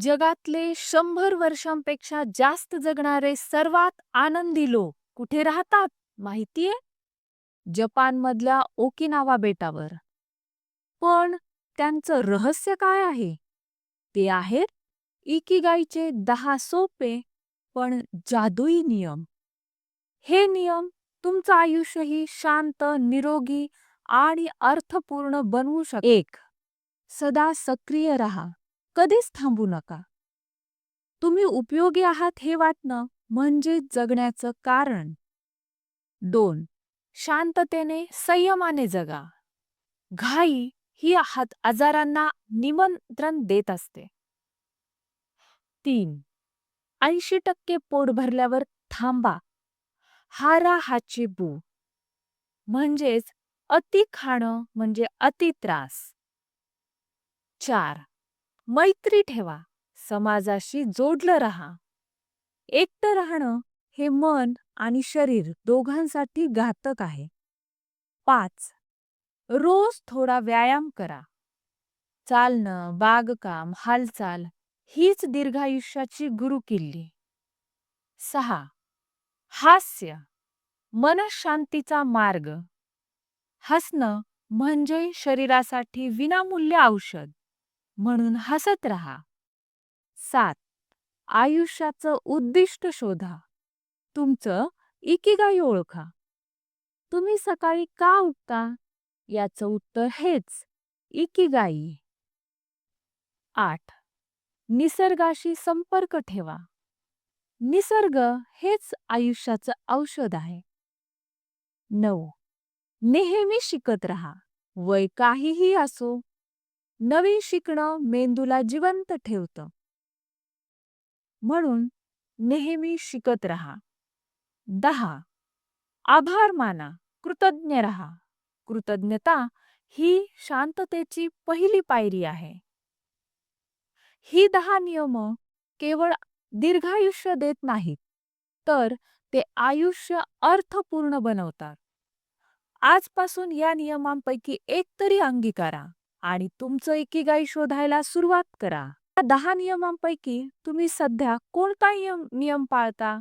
जगातले शंभर वर्षांपेक्षा जास्त जगणारे सर्वात आनंदी लोक कुठे राहतात माहितीये? जपानमधल्या ओकिनावा बेटावर. पण त्यांचं रहस्य काय आहे? ते आहेत इकिगाईचे दहा सोपे पण जादुई नियम. हे नियम तुमचं आयुष्यही शांत निरोगी आणि अर्थपूर्ण बनवू शक एक. सदा सक्रिय राहा. कधीच थांबू नका. तुम्ही उपयोगी आहात हे वाटणं म्हणजे जगण्याचं कारण. दोन शांततेने संयमाने जगा. घाई ही आहात आजारांना निमंत्रण देत असते. तीन ऐंशी टक्के पोट भरल्यावर थांबा. हारा हाची बू. म्हणजेच अति खाणं म्हणजे अति त्रास. चार मैत्री ठेवा. समाजाशी जोडलं राहा. एकटं राहणं हे मन आणि शरीर दोघांसाठी घातक आहे. पाच. रोज थोडा व्यायाम करा. चालणं बागकाम हालचाल हीच दीर्घायुष्याची गुरुकिल्ली सहा. हास्य मनशांतीचा मार्ग. हसणं म्हणजे शरीरासाठी विनामूल्य औषध. म्हणून हसत राहा. सात. आयुष्याचं उद्दिष्ट शोधा. तुमचं इकिगाई ओळखा. तुम्ही सकाळी का उठता? याचं उत्तर हेच इकिगाई. आठ. निसर्गाशी संपर्क ठेवा. निसर्ग हेच आयुष्याचं औषध आहे. नऊ. नेहमी शिकत राहा. वय काहीही असो नवीन शिकणं मेंदूला जिवंत ठेवतं. म्हणून नेहमी शिकत राहा. दहा. आभार माना. कृतज्ञ राहा. कृतज्ञता ही शांततेची पहिली पायरी आहे. ही दहा नियम केवळ दीर्घायुष्य देत नाहीत तर ते आयुष्य अर्थपूर्ण बनवतात. आजपासून या नियमांपैकी एक तरी अंगीकारा. आणि तुमचं एकीगाई शोधायला सुरुवात करा. या दहा नियमांपैकी तुम्ही सध्या कोणता नियम नियम पाळता?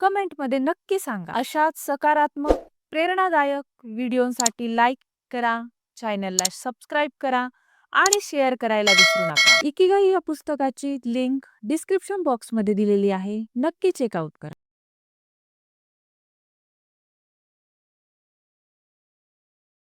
कमेंटमध्ये नक्की सांगा. अशाच सकारात्मक प्रेरणादायक व्हिडिओसाठी लाईक करा चॅनलला सबस्क्राईब करा आणि शेअर करायला विसरू नका. इकिगाई या पुस्तकाची लिंक डिस्क्रिप्शन बॉक्समध्ये दिलेली आहे. नक्की चेकआउट करा.